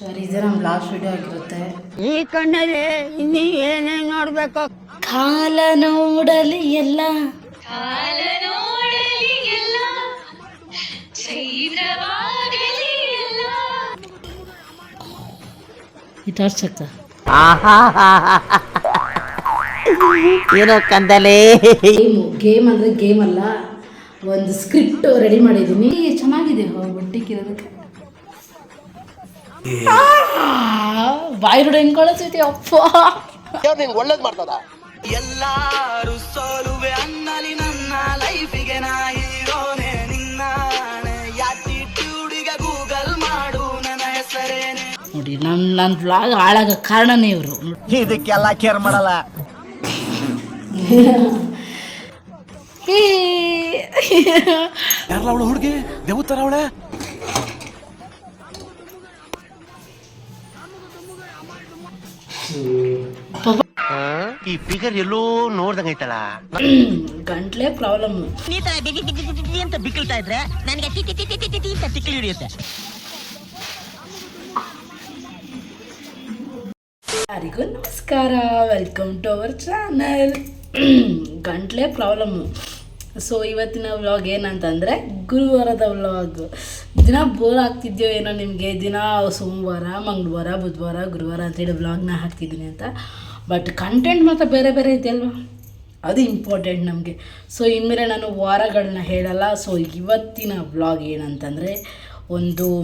ಸರಿ ಇದೆ ನಮ್ಮ ಲಾಸ್ಟ್ ವಿಡಿಯೋ ಆಗಿರುತ್ತೆ. ಈ ಕಣ್ಣಲ್ಲಿ ಇನ್ನಿ ಏನೇ ನೋಡ್ಬೇಕು? ಕಾಲ ನೋಡಲಿ ಎಲ್ಲ. ಇಟಾರ್ಸಕ್ಕ ಏನೋ ಕಂದಲೇ. ಗೇಮು ಗೇಮ್ ಅಂದ್ರೆ ಗೇಮ್ ಅಲ್ಲ. ಒಂದು ಸ್ಕ್ರಿಪ್ಟ್ ರೆಡಿ ಮಾಡಿದ್ದೀನಿ. ಚೆನ್ನಾಗಿದೆ ಬಟ್ಟಿಕ್ಕಿರೋದಕ್ಕೆ ಬಾಯಿ ರೋಡ್ ಹೆಂಗ್ ಕಳಿಸೈತಿ ಅಪ್ಪ ಎಲ್ಲಾರು ಸೋಲುವೆ ಅನ್ನಲಿ ನನ್ನ ಲೈಫಿಗೆ ನಾ ಹೀರೋನೆ ನಿನ್ನ ಯಾಟಿಟ್ಯೂಡಿಗೆ ಗೂಗಲ್ ಮಾಡು ನನ್ನ ಹೆಸರೇನೆ. ನೋಡಿ ನನ್ನ ನನ್ನ ಬ್ಲಾಗ್ ಹಾಳಾಗ ಕಾರಣನೇ ಇವರು ಇದಕ್ಕೆಲ್ಲ ಕೇರ್ ಮಾಡಲ್ಲ. ಯಾರಲ್ಲ ಅವಳು ಹುಡುಗಿ? ದೇವತರ ಅವಳೆ? ಈ ಫಿಗರ್ ಎಲ್ಲೋ ನೋಡ್ದಂಗೈತಲ್ಲ ಗಂಟ್ಲೆ ಪ್ರಾಬ್ಲಮ್ ನೀ ತರ ಬಿಗಿ ಬಿಗಿ ಬಿಗಿ ಬಿಗಿ ಅಂತ ಬಿಕ್ಕಳ್ತಾ ಇದ್ರೆ ನನಗೆ T T T T T T ಅಂತ ತಿಕ್ಕಿ ಹಿಡಿಯುತ್ತೆ. ಯಾರಿಗೂ ನಮಸ್ಕಾರ. ವೆಲ್ಕಮ್ ಟು ಅವರ್ ಚಾನಲ್ ಗಂಟ್ಲೆ ಪ್ರಾಬ್ಲಮ್ಮು ಸೊ ಇವತ್ತಿನ ವ್ಲಾಗ್ ಏನಂತಂದರೆ ಗುರುವಾರದ ವ್ಲಾಗ್ ದಿನ ಬೋರ್ ಆಗ್ತಿದ್ಯೋ ಏನೋ ನಿಮಗೆ? ದಿನ ಸೋಮವಾರ, ಮಂಗಳವಾರ, ಬುಧವಾರ, ಗುರುವಾರ ಅಂತೇಳಿ ವ್ಲಾಗ್ನ ಹಾಕ್ತಿದ್ದೀನಿ ಅಂತ. ಬಟ್ ಕಂಟೆಂಟ್ ಮಾತ್ರ ಬೇರೆ ಬೇರೆ ಇದೆಯಲ್ವಾ ಅದು ಇಂಪಾರ್ಟೆಂಟ್ ನಮಗೆ. ಸೊ ಇನ್ಮೇಲೆ ನಾನು ವಾರಗಳನ್ನ ಹೇಳಲ್ಲ. ಸೊ ಇವತ್ತಿನ ವ್ಲಾಗ್ ಏನಂತಂದರೆ ಒಂದು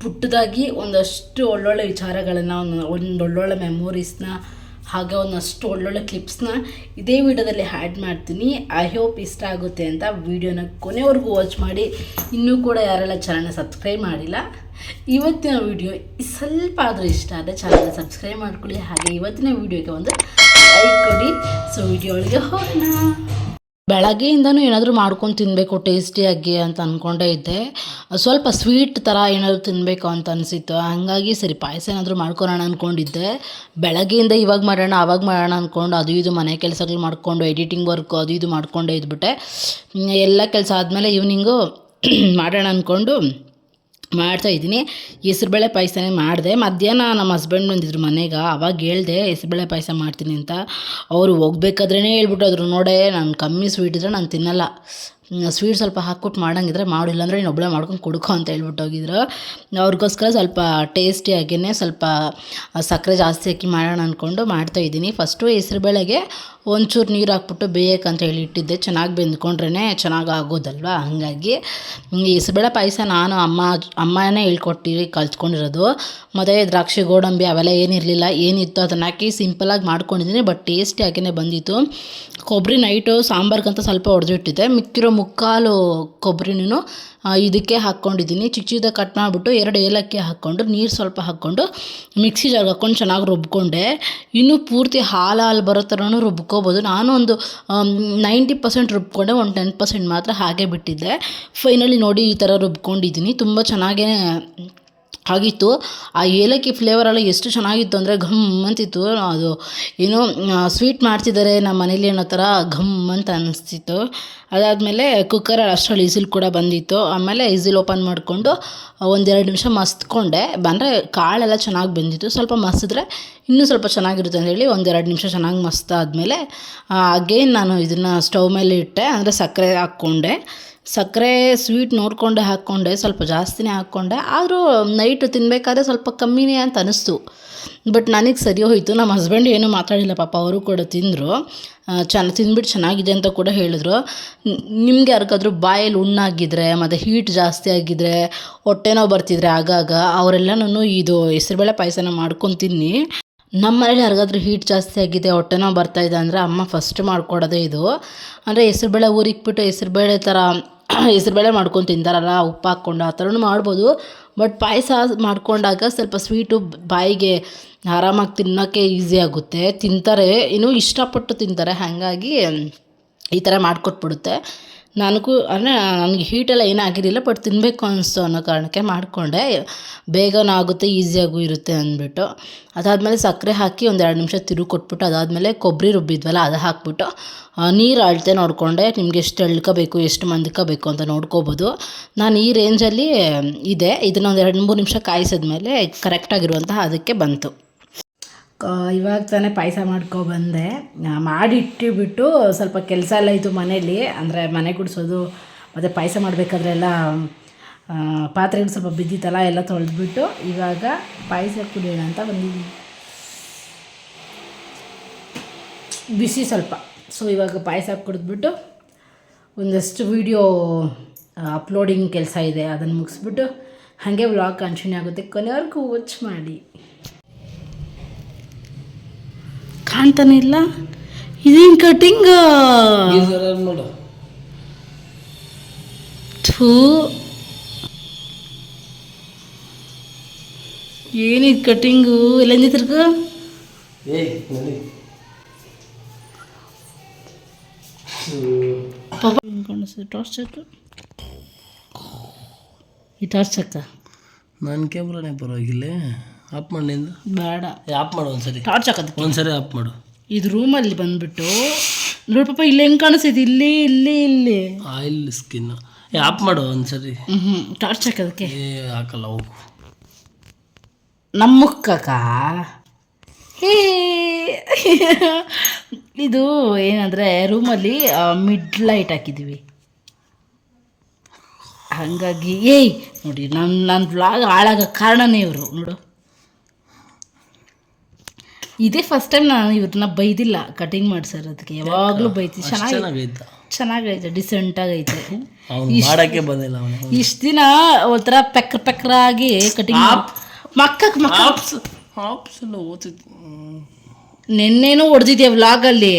ಪುಟ್ಟದಾಗಿ ಒಂದಷ್ಟು ಒಳ್ಳೊಳ್ಳೆ ವಿಚಾರಗಳನ್ನು, ಒಂದು ಒಂದು ಒಳ್ಳೊಳ್ಳೆ ಮೆಮೊರೀಸ್ನ ಹಾಗೆ ಒಂದಷ್ಟು ಒಳ್ಳೊಳ್ಳೆ ಕ್ಲಿಪ್ಸ್ನ ಇದೇ ವಿಡಿಯೋದಲ್ಲಿ ಆ್ಯಡ್ ಮಾಡ್ತೀನಿ. ಐ ಹೋಪ್ ಇಷ್ಟ ಆಗುತ್ತೆ ಅಂತ ವೀಡಿಯೋನ ಕೊನೆವರೆಗೂ ವಾಚ್ ಮಾಡಿ. ಇನ್ನೂ ಕೂಡ ಯಾರೆಲ್ಲ ಚಾನಲ್ನ ಸಬ್ಸ್ಕ್ರೈಬ್ ಮಾಡಿಲ್ಲ, ಇವತ್ತಿನ ವಿಡಿಯೋ ಸ್ವಲ್ಪ ಆದರೂ ಇಷ್ಟ ಆದರೆ ಚಾನಲ್ನ ಸಬ್ಸ್ಕ್ರೈಬ್ ಮಾಡ್ಕೊಳ್ಳಿ. ಹಾಗೆ ಇವತ್ತಿನ ವಿಡಿಯೋಗೆ ಒಂದು ಲೈಕ್ ಕೊಡಿ. ಸೊ ವಿಡಿಯೋ ಒಳಗೆ ಹೋಗೋಣ. ಬೆಳಗ್ಗೆಯಿಂದನೂ ಏನಾದರೂ ಮಾಡ್ಕೊಂಡು ತಿನ್ನಬೇಕು ಟೇಸ್ಟಿಯಾಗಿ ಅಂತ ಅಂದ್ಕೊಂಡೇ ಇದ್ದೆ. ಸ್ವಲ್ಪ ಸ್ವೀಟ್ ಥರ ಏನಾದರೂ ತಿನ್ನಬೇಕು ಅಂತ ಅನಿಸಿತ್ತು. ಹಾಗಾಗಿ ಸರಿ ಪಾಯಸ ಏನಾದರೂ ಮಾಡ್ಕೊಳೋಣ ಅಂದ್ಕೊಂಡಿದ್ದೆ ಬೆಳಗ್ಗೆಯಿಂದ ಇವಾಗ ಮಾಡೋಣ ಆವಾಗ ಮಾಡೋಣ ಅಂದ್ಕೊಂಡು ಅದು ಇದು ಮನೆ ಕೆಲಸಗಳು ಮಾಡಿಕೊಂಡು ಎಡಿಟಿಂಗ್ ವರ್ಕು ಅದು ಇದು ಮಾಡಿಕೊಂಡೇ ಇದ್ಬಿಟ್ಟೆ. ಎಲ್ಲ ಕೆಲಸ ಆದಮೇಲೆ ಈವ್ನಿಂಗು ಮಾಡೋಣ ಅಂದ್ಕೊಂಡು ಮಾಡ್ತಾ ಇದ್ದೀನಿ. ಹೆಸ್ರುಬೇಳೆ ಪಾಯಸನೇ ಮಾಡಿದೆ. ಮಧ್ಯಾಹ್ನ ನಮ್ಮ ಹಸ್ಬೆಂಡ್ ಬಂದಿದ್ರು ಮನೆಗೆ. ಅವಾಗ ಹೇಳ್ದೆ, ಹೆಸ್ರುಬೇಳೆ ಪಾಯಸ ಮಾಡ್ತೀನಿ ಅಂತ. ಅವರು ಹೋಗ್ಬೇಕಾದ್ರೇ ಹೇಳ್ಬಿಟ್ಟೋದ್ರು ನೋಡೇ ನಾನು ಕಮ್ಮಿ ಸ್ವೀಟ್ ಇದ್ರೆ ನಾನು ತಿನ್ನಲ್ಲ. ಸ್ವೀಟ್ ಸ್ವಲ್ಪ ಹಾಕ್ಬಿಟ್ಟು ಮಾಡೋಂಗಿದ್ರೆ ಮಾಡು, ಇಲ್ಲಾಂದರೆ ನೀನು ಒಬ್ಬಳೆ ಮಾಡ್ಕೊಂಡು ಕೊಡ್ಕೊ ಅಂತ ಹೇಳ್ಬಿಟ್ಟು ಹೋಗಿದ್ರು ಅವ್ರಿಗೋಸ್ಕರ ಸ್ವಲ್ಪ ಟೇಸ್ಟಿಯಾಗಿಯೇ ಸ್ವಲ್ಪ ಸಕ್ಕರೆ ಜಾಸ್ತಿ ಹಾಕಿ ಮಾಡೋಣ ಅಂದ್ಕೊಂಡು ಮಾಡ್ತಾ ಇದ್ದೀನಿ. ಫಸ್ಟು ಹೆಸ್ರುಬೇಳೆಗೆ ಒಂಚೂರು ನೀರು ಹಾಕ್ಬಿಟ್ಟು ಬೇಯಕ್ಕಂತ ಹೇಳಿ ಇಟ್ಟಿದ್ದೆ. ಚೆನ್ನಾಗಿ ಬೆಂದ್ಕೊಂಡ್ರೇ ಚೆನ್ನಾಗಿ ಆಗೋದಲ್ವ? ಹಾಗಾಗಿ ಹೆಸ್ರುಬೇಳೆ ಪಾಯಸ ನಾನು ಅಮ್ಮ, ಅಮ್ಮನೇ ಹೇಳ್ಕೊಟ್ಟಿರಿ, ಕಲ್ತ್ಕೊಂಡಿರೋದು. ಮತ್ತು ದ್ರಾಕ್ಷಿ, ಗೋಡಂಬಿ ಅವೆಲ್ಲ ಏನಿರಲಿಲ್ಲ, ಏನಿತ್ತು ಅದನ್ನ ಹಾಕಿ ಸಿಂಪಲಾಗಿ ಮಾಡ್ಕೊಂಡಿದ್ದೀನಿ ಬಟ್ ಟೇಸ್ಟಿಯಾಗಿಯೇ ಬಂದಿತ್ತು. ಕೊಬ್ಬರಿ ನೈಟು ಸಾಂಬಾರ್ಗಂತ ಸ್ವಲ್ಪ ಹೊಡೆದಿಟ್ಟಿದ್ದೆ. ಮಿಕ್ಕಿರೋ ಮುಕ್ಕಾಲು ಕೊಬ್ಬರಿನೂ ಇದಕ್ಕೆ ಹಾಕ್ಕೊಂಡಿದ್ದೀನಿ. ಚಿಕ್ಕ ಚಿಕ್ಕದಾಗಿ ಕಟ್ ಮಾಡಿಬಿಟ್ಟು ಎರಡು ಏಲಕ್ಕಿ ಹಾಕ್ಕೊಂಡು, ನೀರು ಸ್ವಲ್ಪ ಹಾಕ್ಕೊಂಡು ಮಿಕ್ಸಿ ಜಾರ್ಗೆ ಹಾಕ್ಕೊಂಡು ಚೆನ್ನಾಗಿ ರುಬ್ಕೊಂಡೆ. ಇನ್ನೂ ಪೂರ್ತಿ ಹಾಲು ಹಾಲು ಬರೋ ಥರನೂ ರುಬ್ಕೋಬೋದು. ನಾನು ಒಂದು ನೈಂಟಿ ಪರ್ಸೆಂಟ್ ರುಬ್ಕೊಂಡೆ ಒಂದು ಟೆನ್ ಪರ್ಸೆಂಟ್ ಮಾತ್ರ ಹಾಗೆ ಬಿಟ್ಟಿದ್ದೆ. ಫೈನಲಿ ನೋಡಿ ಈ ಥರ ರುಬ್ಕೊಂಡಿದ್ದೀನಿ. ತುಂಬ ಚೆನ್ನಾಗೇ ಆಗಿತ್ತು. ಆ ಏಲಕ್ಕಿ ಫ್ಲೇವರೆಲ್ಲ ಎಷ್ಟು ಚೆನ್ನಾಗಿತ್ತು ಅಂದರೆ ಘಮ್ ಅಂತಿತ್ತು. ಅದು ಏನೋ ಸ್ವೀಟ್ ಮಾಡ್ತಿದ್ದಾರೆ ನಮ್ಮ ಮನೇಲಿ ಅನ್ನೋ ಥರ ಘಮ್ ಅಂತ ಅನಿಸ್ತಿತ್ತು. ಅದಾದಮೇಲೆ ಕುಕ್ಕರಲ್ಲಿ ಅಷ್ಟರಲ್ಲಿ ಇಸಿಲ್ ಕೂಡ ಬಂದಿತ್ತು. ಆಮೇಲೆ ಇಸಿಲ್ ಓಪನ್ ಮಾಡಿಕೊಂಡು ಒಂದೆರಡು ನಿಮಿಷ ಮಸ್ತ್ಕೊಂಡೆ. ಬಂದರೆ ಕಾಳೆಲ್ಲ ಚೆನ್ನಾಗಿ ಬಂದಿತ್ತು. ಸ್ವಲ್ಪ ಮಸಿದ್ರೆ ಇನ್ನೂ ಸ್ವಲ್ಪ ಚೆನ್ನಾಗಿರುತ್ತೆ ಅಂತ ಹೇಳಿ ಒಂದೆರಡು ನಿಮಿಷ ಚೆನ್ನಾಗಿ ಮಸ್ತಾದಮೇಲೆ ಅಗೇನ್ ನಾನು ಇದನ್ನು ಸ್ಟವ್ ಮೇಲೆ ಇಟ್ಟೆ. ಅಂದರೆ ಸಕ್ಕರೆ ಹಾಕ್ಕೊಂಡೆ. ಸಕ್ಕರೆ ಸ್ವೀಟ್ ನೋಡಿಕೊಂಡೆ ಹಾಕ್ಕೊಂಡೆ, ಸ್ವಲ್ಪ ಜಾಸ್ತಿನೇ ಹಾಕ್ಕೊಂಡೆ. ಆದರೂ ನೈಟ್ ತಿನ್ನಬೇಕಾದ್ರೆ ಸ್ವಲ್ಪ ಕಮ್ಮಿನೇ ಅಂತ ಅನಿಸ್ತು. ಬಟ್ ನನಗೆ ಸರಿ ಹೋಯಿತು. ನಮ್ಮ ಹಸ್ಬೆಂಡ್ ಏನೂ ಮಾತಾಡಿಲ್ಲ ಪಾಪ, ಅವರು ಕೂಡ ತಿಂದರು. ಚೆನ್ನ, ತಿಂದ್ಬಿಟ್ಟು ಚೆನ್ನಾಗಿದೆ ಅಂತ ಕೂಡ ಹೇಳಿದ್ರು. ನಿಮಗೆ ಯಾರಿಗಾದರೂ ಬಾಯಲ್ಲಿ ಉಣ್ಣಾಗಿದ್ರೆ, ಮತ್ತು ಹೀಟ್ ಜಾಸ್ತಿ ಆಗಿದ್ರೆ ಹೊಟ್ಟೆನೋ ಬರ್ತಿದ್ರೆ ಆಗಾಗ ಅವರೆಲ್ಲನೂ ಇದು ಹೆಸ್ರುಬೇಳೆ ಪಾಯಸನ ಮಾಡ್ಕೊಂಡು ತಿನ್ನಿ. ನಮ್ಮ ಮನೇಲಿ ಯಾರಿಗಾದ್ರೂ ಹೀಟ್ ಜಾಸ್ತಿ ಆಗಿದೆ ಹೊಟ್ಟೆನೋ ಬರ್ತಾಯಿದೆ ಅಂದರೆ ಅಮ್ಮ ಫಸ್ಟ್ ಮಾಡ್ಕೊಡೋದೇ ಇದು. ಅಂದರೆ ಹೆಸ್ರುಬೇಳೆ ಊರಿಕ್ಬಿಟ್ಟು ಹೆಸ್ರುಬೇಳೆ ಥರ ಹೆಸ್ರುಬೇಳೆ ಮಾಡ್ಕೊಂಡು ತಿಂತಾರಲ್ಲ, ಉಪ್ಪು ಹಾಕ್ಕೊಂಡು ಆ ಥರನೂ ಮಾಡ್ಬೋದು. ಬಟ್ ಪಾಯಸ ಮಾಡ್ಕೊಂಡಾಗ ಸ್ವಲ್ಪ ಸ್ವೀಟು ಬಾಯಿಗೆ ಆರಾಮಾಗಿ ತಿನ್ನೋಕ್ಕೆ ಈಸಿ ಆಗುತ್ತೆ. ತಿಂತಾರೆ, ಇನ್ನೂ ಇಷ್ಟಪಟ್ಟು ತಿಂತಾರೆ, ಹಾಗಾಗಿ ಈ ಥರ ಮಾಡಿಕೊಟ್ಬಿಡುತ್ತೆ. ನನಗೂ ಅಂದರೆ ನನಗೆ ಹೀಟೆಲ್ಲ ಏನೂ ಆಗಿರಲಿಲ್ಲ ಬಟ್ ತಿನ್ನಬೇಕು ಅನಿಸ್ತು ಅನ್ನೋ ಕಾರಣಕ್ಕೆ ಮಾಡಿಕೊಂಡೆ. ಬೇಗನೂ ಆಗುತ್ತೆ ಈಸಿಯಾಗೂ ಇರುತ್ತೆ ಅಂದ್ಬಿಟ್ಟು. ಅದಾದಮೇಲೆ ಸಕ್ಕರೆ ಹಾಕಿ ಒಂದು ಎರಡು ನಿಮಿಷ ತಿರುಗಿ ಕೊಟ್ಬಿಟ್ಟು, ಅದಾದಮೇಲೆ ಕೊಬ್ಬರಿ ರುಬ್ಬಿದ್ವಲ್ಲ, ಅದು ಹಾಕ್ಬಿಟ್ಟು ನೀರು ಅಳತೆ ನೋಡಿಕೊಂಡೆ. ನಿಮ್ಗೆ ಎಷ್ಟು ಎಳ್ಕೋಬೇಕು, ಎಷ್ಟು ಮಂದಕೋಬೇಕು ಅಂತ ನೋಡ್ಕೋಬೋದು. ನಾನು ಈ ರೇಂಜಲ್ಲಿ ಇದೆ. ಇದನ್ನು ಒಂದು ಎರಡು ಮೂರು ನಿಮಿಷ ಕಾಯಿಸಿದ್ಮೇಲೆ ಕರೆಕ್ಟಾಗಿರುವಂತಹ ಅದಕ್ಕೆ ಬಂತು. ಇವಾಗ ತಾನೇ ಪಾಯಸ ಮಾಡ್ಕೊಬಂದೆ ಮಾಡಿ ಇಟ್ಟಿಬಿಟ್ಟು ಸ್ವಲ್ಪ ಕೆಲಸ ಎಲ್ಲ ಇತ್ತು ಮನೇಲಿ. ಅಂದರೆ ಮನೆ ಗುಡಿಸೋದು, ಮತ್ತು ಪಾಯಸ ಮಾಡಬೇಕಾದ್ರೆಲ್ಲ ಪಾತ್ರೆಗಳು ಸ್ವಲ್ಪ ಬಿದ್ದಿತ್ತಲ್ಲ, ಎಲ್ಲ ತೊಳೆದ್ಬಿಟ್ಟು ಇವಾಗ ಪಾಯಸ ಕುಡಿಯೋಣ ಅಂತ ಬಂದಿದ್ದೀನಿ. ಬಿಸಿ ಸ್ವಲ್ಪ. ಸೊ ಇವಾಗ ಪಾಯಸ ಕುಡಿದ್ಬಿಟ್ಟು ಒಂದಷ್ಟು ವೀಡಿಯೋ ಅಪ್ಲೋಡಿಂಗ್ ಕೆಲಸ ಇದೆ, ಅದನ್ನು ಮುಗಿಸ್ಬಿಟ್ಟು ಹಾಗೆ ವ್ಲಾಗ್ ಕಂಟಿನ್ಯೂ ಆಗುತ್ತೆ. ಕೊನೆವರೆಗೂ ವಾಚ್ ಮಾಡಿ. ಕಾಣ್ತಾನೆ ಇಲ್ಲ. ಇದೇನು ಕಟಿಂಗ್ ಥೂ. ಏನಿದು ಕಟಿಂಗು ಎಲ್ಲ ನಿಂತಿರ್ಕ ಪಾಪ ಕಾಣಿಸ್ತದೆ? ಟಾರ್ಚ್ ಹಾಕು ಈ ಟಾರ್ಚ್ ಹಾಕ ನನ್ನ ಕ್ಯಾಮ್ರಾನೇ ಪರವಾಗಿಲ್ಲ. ಆಫ್ ಮಾಡಿಂದ ಬೇಡ. ಆಫ್ ಮಾಡು ಒಂದ್ಸರಿ. ಟಾರ್ಚ್ ಹಾಕೋದಕ್ಕೆ ಒಂದ್ಸರಿ ಆಫ್ ಮಾಡು. ಇದು ರೂಮಲ್ಲಿ ಬಂದ್ಬಿಟ್ಟು ನೋಡಿ ಪಾಪ ಇಲ್ಲಿ ಹೆಂಗೆ ಕಾಣಿಸ್ತೈತೆ ಇಲ್ಲಿ ಇಲ್ಲಿ ಇಲ್ಲಿ. ಆಯಿಲ್ ಸ್ಕಿನ್ ಆಫ್ ಮಾಡು ಒಂದ್ಸರಿ. ಹ್ಞೂ ಟಾರ್ಚ್ ಹಾಕೋದಕ್ಕೆ ಏ ಹಾಕಲ್ಲ ಹೋಗು. ನಮ್ಮ ಮುಖಕ್ಕ? ಹೇ. ಇದು ಏನಂದರೆ ರೂಮಲ್ಲಿ ಮಿಡ್ ಲೈಟ್ ಹಾಕಿದ್ದೀವಿ ಹಾಗಾಗಿ ಏಯ್ ನೋಡಿ ನನ್ನ ನನ್ನ ಬ್ಲಾಗ್ ಹಾಳಾಗೋ ಕಾರಣನೇ ಇವರು ನೋಡು. ಇದೇ ಫಸ್ಟ್ ಟೈಮ್ ನಾನು ಇವ್ರನ್ನ ಬೈದಿಲ್ಲ ಕಟಿಂಗ್ ಮಾಡ್ಸಿರೋದಕ್ಕೆ ಯಾವಾಗಲೂ ಬೈತಿ. ಚೆನ್ನಾಗಿ ಚೆನ್ನಾಗೈತ ಡಿಸೆಂಟ್ ಆಗೈತೆ. ಮಾಡಕ್ಕೆ ಬಂದಿಲ್ಲ ಇಷ್ಟು ದಿನ ಒಂಥರ ಪೆಕ್ರ ಪೆಕ್ರಾಗಿ ಕಟಿಂಗ್ ಮಕ್ಕಕ್ಕೆ ಮಕ್ಕ ನಿನ್ನೇನೂ ಹೊಡೆದಿದ್ಯಾ ವ್ಲಾಗಲ್ಲಿ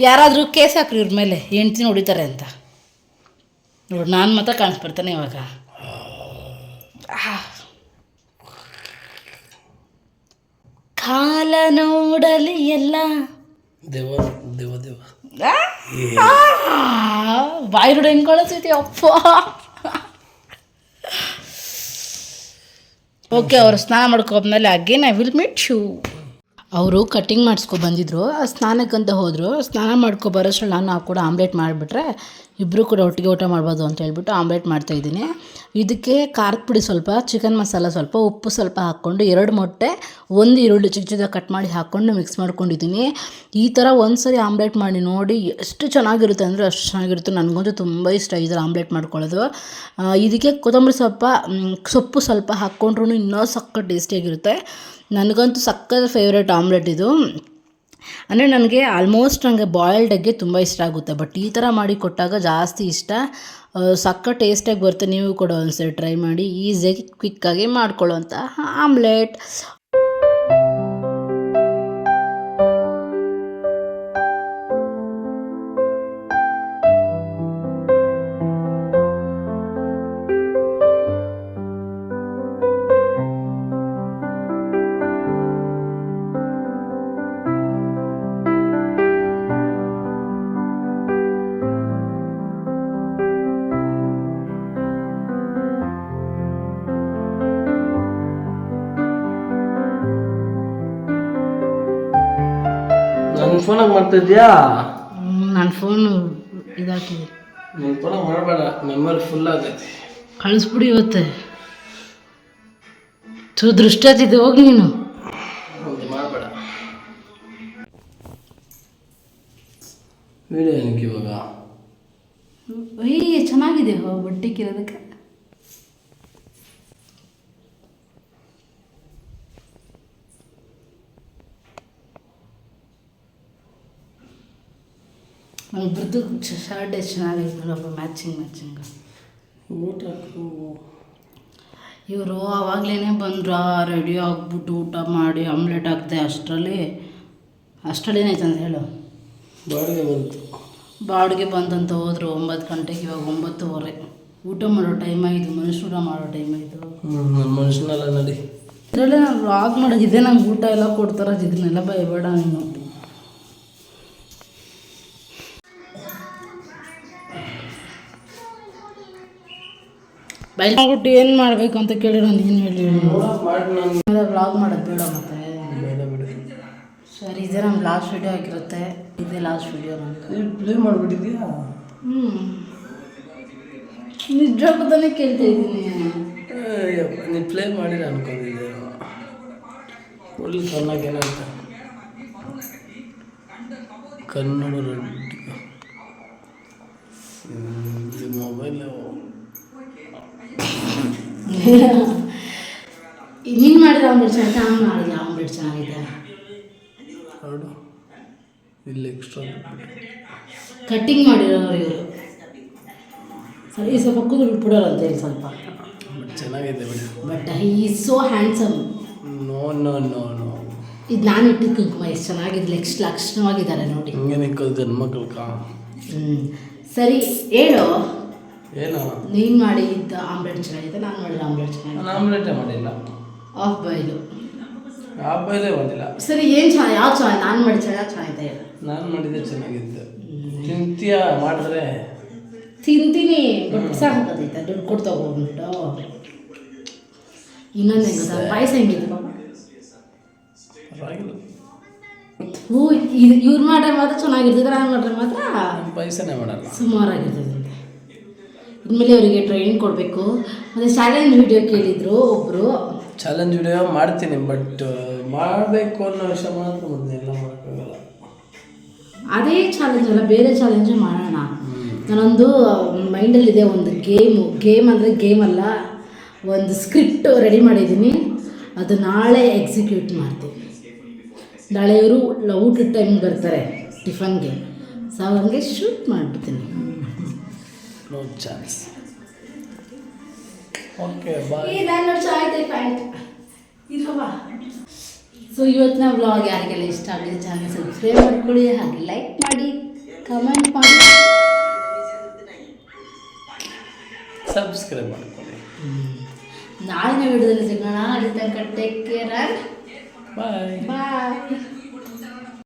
ಯಾರಾದರೂ ಕೇಸ್ ಹಾಕ್ರಿ ಇವ್ರ ಮೇಲೆ. ಹೆಂಡ್ತಿನ ಹೊಡಿತಾರೆ ಅಂತ. ನೋಡಿ ನಾನು ಮಾತ್ರ ಕಾಣಿಸ್ಬಿಡ್ತಾನೆ ಇವಾಗ. ಕಾಲ ನೋಡಲಿ ಎಲ್ಲ. ದೇವ ದೇವ ದೇವ. ಬಾಯಿ ರೋಡ್ ಹೆಂಗೆ ಕಳಿಸೈತಿ ಅಪ್ಪ. ಓಕೆ ಅವ್ರು ಸ್ನಾನ ಮಾಡ್ಕೊಂಡ್ಮೇಲೆ again I will meet shoe ಅವರು ಕಟ್ಟಿಂಗ್ ಮಾಡಿಸ್ಕೊ ಬಂದಿದ್ರು. ಆ ಸ್ನಾನಕ್ಕಂತ ಹೋದರು. ಸ್ನಾನ ಮಾಡ್ಕೊ ಬರೋಷ್ಟ್ರಲ್ಲಿ ನಾನು ಕೂಡ ಆಮ್ಲೆಟ್ ಮಾಡಿಬಿಟ್ರೆ ಇಬ್ಬರು ಕೂಡ ಒಟ್ಟಿಗೆ ಊಟ ಮಾಡ್ಬೋದು ಅಂತ ಹೇಳ್ಬಿಟ್ಟು ಆಮ್ಲೆಟ್ ಮಾಡ್ತಾಯಿದ್ದೀನಿ ಇದಕ್ಕೆ ಖಾರದ ಪುಡಿ ಸ್ವಲ್ಪ ಚಿಕನ್ ಮಸಾಲ ಸ್ವಲ್ಪ, ಉಪ್ಪು ಸ್ವಲ್ಪ ಹಾಕ್ಕೊಂಡು ಎರಡು ಮೊಟ್ಟೆ, ಒಂದು ಈರುಳ್ಳಿ ಚಿಕ್ಕ ಚಿಕ್ಕ ಕಟ್ ಮಾಡಿ ಹಾಕ್ಕೊಂಡು ಮಿಕ್ಸ್ ಮಾಡ್ಕೊಂಡಿದ್ದೀನಿ. ಈ ಥರ ಒಂದು ಸರಿ ಆಮ್ಲೆಟ್ ಮಾಡಿ ನೋಡಿ ಎಷ್ಟು ಚೆನ್ನಾಗಿರುತ್ತೆ ಅಂದರೆ ಅಷ್ಟು ಚೆನ್ನಾಗಿರುತ್ತೆ. ನನಗಂತೂ ತುಂಬ ಇಷ್ಟ ಈ ಥರ ಆಮ್ಲೆಟ್ ಮಾಡ್ಕೊಳ್ಳೋದು. ಇದಕ್ಕೆ ಕೊತ್ತಂಬರಿ ಸ್ವಲ್ಪ ಸೊಪ್ಪು ಸ್ವಲ್ಪ ಹಾಕ್ಕೊಂಡ್ರೂ ಇನ್ನೂ ಸಕ್ಕ ಟೇಸ್ಟಿಯಾಗಿರುತ್ತೆ ನನಗಂತೂ ಸಕ್ಕತ್ ಫೇವ್ರೇಟ್ ಆಮ್ಲೆಟ್ ಇದು. ಅಂದರೆ ನನಗೆ ಆಲ್ಮೋಸ್ಟ್ ನನಗೆ ಬಾಯ್ಲ್ಡ್ ಎಗ್ಗೆ ತುಂಬ ಇಷ್ಟ ಆಗುತ್ತೆ. ಬಟ್ ಈ ಥರ ಮಾಡಿ ಕೊಟ್ಟಾಗ ಜಾಸ್ತಿ ಇಷ್ಟ. ಸಕ್ಕ ಟೇಸ್ಟಾಗಿ ಬರುತ್ತೆ. ನೀವು ಕೂಡ ಒಂದ್ಸರಿ ಟ್ರೈ ಮಾಡಿ. ಈಸಿಯಾಗಿ ಕ್ವಿಕ್ಕಾಗಿ ಮಾಡ್ಕೊಳ್ಳೋಂಥ ಆಮ್ಲೆಟ್ ಫೋನಾಗ ಮಾಡ್ತಿದ್ಯಾ? ನನ್ನ ಫೋನು ಇದಾಕಿದೆ ನನ್ನ ಫೋನಾಗ ಮಾಡಬೇಡ ಮೆಮೊರಿ ಫುಲ್ ಆಗೈತಿ. ಕಳಿಸ್ಬಿಡಿ ಇವತ್ತೆ. ಥೂ ದೃಷ್ಟಿ ಹತ್ತಿದೆ ಹೋಗಿ ನೀನು. ಮಾಡಬೇಡ. ವಿಡಿಯೋ ಏನಕ್ಕೆ ಇವಾಗ? ಏಯ್ ಚೆನ್ನಾಗಿದೆ ಬಟ್ಟೆಕ್ಕಿರೋದಕ್ಕೆ ಇಬ್ಬರದ್ದು ಶರ್ಟ್ ಎಷ್ಟು ಚೆನ್ನಾಗೈತೆ ನೋಡಪ್ಪ ಮ್ಯಾಚಿಂಗ್ ಮ್ಯಾಚಿಂಗ್ ಊಟ. ಇವರು ಆವಾಗಲೇ ಬಂದ್ರ ರೆಡಿ ಆಗ್ಬಿಟ್ಟು ಊಟ ಮಾಡಿ ಆಮ್ಲೆಟ್ ಹಾಕ್ದೆ ಅಷ್ಟರಲ್ಲಿ. ಅಷ್ಟರಲ್ಲಿ ಅಂತ ಹೇಳು. ಬಾಡಿಗೆ ಬಂತು. ಬಾಡಿಗೆ ಬಂದಂತ ಹೋದ್ರು ಒಂಬತ್ತು ಗಂಟೆಗೆ ಇವಾಗ ಒಂಬತ್ತುವರೆ. ಊಟ ಮಾಡೋ ಟೈಮ್ ಆಯಿತು ಮನುಷ್ಯ ಊಟ ಮಾಡೋ ಟೈಮ್ ಆಯಿತು ಮನುಷ್ಯನಲ್ಲ ನಡಿ. ಇದರಲ್ಲೇ ನಾನು ಮಾಡೋದು ಇದೇ ನಂಗೆ ಊಟ ಎಲ್ಲ ಕೊಡ್ತಾರ ಇದನ್ನೆಲ್ಲ ಭಯಬೇಡ ನೀನು. ಬೈಲ್ಬಿಟ್ಟು ಏನು ಮಾಡಬೇಕು ಅಂತ ಕೇಳಿರೋ ನೀನು ಹೇಳಿ. ಬ್ಲಾಗ್ ಮಾಡೋದು ಬೇಡ ಮತ್ತೆ. ಸರಿ ಇದೇ ನಮ್ಮ ಲಾಸ್ಟ್ ವಿಡಿಯೋ ಆಗಿರುತ್ತೆ. ಇದೇ ಲಾಸ್ಟ್ ವಿಡಿಯೋ ನಂದು ಪ್ಲೇ ಮಾಡಿಬಿಟ್ಟಿದ್ಯಾ? ಹ್ಞೂ ನಿಜವಾಗ್ತಾನೆ ಕೇಳ್ತಾ ಇದ್ದೀನಿ. ನೀನು ಪ್ಲೇ ಮಾಡಿರ ಅನ್ಕೊಂಡಿದ್ದೆ ಒಳ್ಳೆ ಏನಂತ? ಕನ್ನಡ ರೆಡ್ಡಿ ಮೊಬೈಲ್ ನೀನು ಮಾಡಿದ ಆಮ್ಲೆಟ್ ಚೆನ್ನಾಗಿದೆ ನಾನು ಮಾಡಿದ ಆಮ್ಲೆಟ್ ಚೆನ್ನಾಗಿದೆ. ಹೌದು. ಇಲ್ಲಿ ಎಕ್ಸ್ಟ್ರಾ ಕಟ್ಟಿಂಗ್ ಮಾಡಿರೋರು ಇವರು. ಸರಿ ಸ್ವಲ್ಪ ಕೂದಲು ಬಿಡೋಲ್ಲ ಅಂತ ಹೇಳಿ ಸ್ವಲ್ಪ. ಬಟ್ ಚೆನ್ನಾಗಿದೆ ಬಿಡು. ಬಟ್ ಈ so handsome no no no no ಇದು ನಾನು ಇಟ್ಟಿದ್ದ ಕುಂಕುಮ ಎಷ್ಟು ಚೆನ್ನಾಗಿದೆ ಎಷ್ಟು ಲಕ್ಷಣವಾಗಿದ್ದಾರೆ ನೋಡಿ. ಹಿಂಗೆ ನಿಕ್ಕಲ್ ಜನ್ಮಕ್ಳು ಕಾ. ಹ್ಞೂ ಸರಿ ಹೇಳು. ಏನೋ. ನೀನು ಮಾಡಿದ್ದ ಆಮ್ಲೆಟ್ ಚೆನ್ನಾಗಿದೆ ನಾನು ಮಾಡಿದ ಆಮ್ಲೆಟ್ ಚೆನ್ನಾಗಿದೆ. ನಾನು ಆಮ್ಲೆಟೇ ಮಾಡಿಲ್ಲ. Half boil. ಆ ಬೈಲೇ ಮಾಡಿಲ್ಲ. ಸರಿ ಏನು ಚೆನ್ನಾಗಿ ಯಾವ ಚೆನ್ನಾಗಿ ನಾನು ಮಾಡಿ ಚೆನ್ನಾಗಿ ಚೆನ್ನಾಗಿದೆ ಹೇಳು ನಾನು ಮಾಡಿದ್ದೆ ಚೆನ್ನಾಗಿತ್ತು. ತಿಂತೀಯ ಮಾಡಿದ್ರೆ? ತಿಂತೀನಿ ಬಟ್ ಸಾಕಾಗತ್ತೈತೆ ದುಡ್ಡು ಕೊಟ್ಟು ತಗೊಂಡ್ಬಿಟ್ಟು ಇನ್ನೊಂದು ಹೆಂಗೆ ಗೊತ್ತಾ? ಪಾಯಸ ಹೆಂಗಿದೆ ಪಾಪ? ಪರವಾಗಿಲ್ಲ. ಹೂ ಇದು ಇವ್ರು ಮಾಡ್ರೆ ಮಾತ್ರ ಚೆನ್ನಾಗಿರ್ತದೆ ನಾನು ಮಾಡ್ರೆ ಮಾತ್ರ ಪಾಯಸನೇ ಮಾಡಲ್ಲ. ಸುಮಾರಾಗಿರ್ತದೆ ಇನ್ಮೇಲೆ ಅವರಿಗೆ ಟ್ರೈನಿಂಗ್ ಕೊಡಬೇಕು. ಮತ್ತು ಚಾಲೆಂಜ್ ವಿಡಿಯೋ ಕೇಳಿದರು ಒಬ್ಬರು ಚಾಲೆಂಜ್ ವಿಡಿಯೋ ಮಾಡ್ತೀನಿ ಬಟ್ ಮಾಡಬೇಕು ಅನ್ನೋ ವಿಷಯ ಮಾತ್ರ ಮೊದಲೆಲ್ಲ ಮಾಡೋಕ್ಕಾಗಲ್ಲ. ಅದೇ ಚಾಲೆಂಜ್ ಅಲ್ಲ ಬೇರೆ ಚಾಲೆಂಜ್ ಮಾಡೋಣ. ನಾನೊಂದು ಮೈಂಡಲ್ಲಿದೆ ಒಂದು ಗೇಮು ಗೇಮ್ ಅಂದರೆ ಗೇಮ್ ಅಲ್ಲ ಒಂದು ಸ್ಕ್ರಿಪ್ಟ್ ರೆಡಿ ಮಾಡಿದ್ದೀನಿ. ಅದು ನಾಳೆ ಎಕ್ಸಿಕ್ಯೂಟ್ ಮಾಡ್ತೀನಿ. ನಾಳೆ ಇವರು ಊಟದ ಟೈಮ್ ಬರ್ತಾರೆ ಟಿಫನ್ಗೆ ಸೊ ಹಂಗೆ ಶೂಟ್ ಮಾಡಿಬಿಡ್ತೀನಿ. No chance okay bye so ಇವತ್ತಿನ ವ್ಲಾಗ್ ಯಾರಿಗೆಲ್ಲ ಇಷ್ಟ ಆಗಿದೆ ಚಾನಲ್ ಸಬ್ಸ್ಕ್ರೈಬ್ ಮಾಡ್ಕೊಳ್ಳಿ ಹಾಗೆ ಲೈಕ್ ಮಾಡಿ ಕಮೆಂಟ್ ಮಾಡಿ. ಸಬ್ಸ್ಕ್ರೈಬ್ ಮಾಡ್ಕೊಳ್ಳಿ. ನಾಳಿನ ವಿಡಿಯೋದಲ್ಲಿ ಸಿಗೋಣ. ಅಲ್ಲಿ ತನಕ ಟೇಕ್ ಕೇರ್ ಬಾಯ್ ಬಾಯ್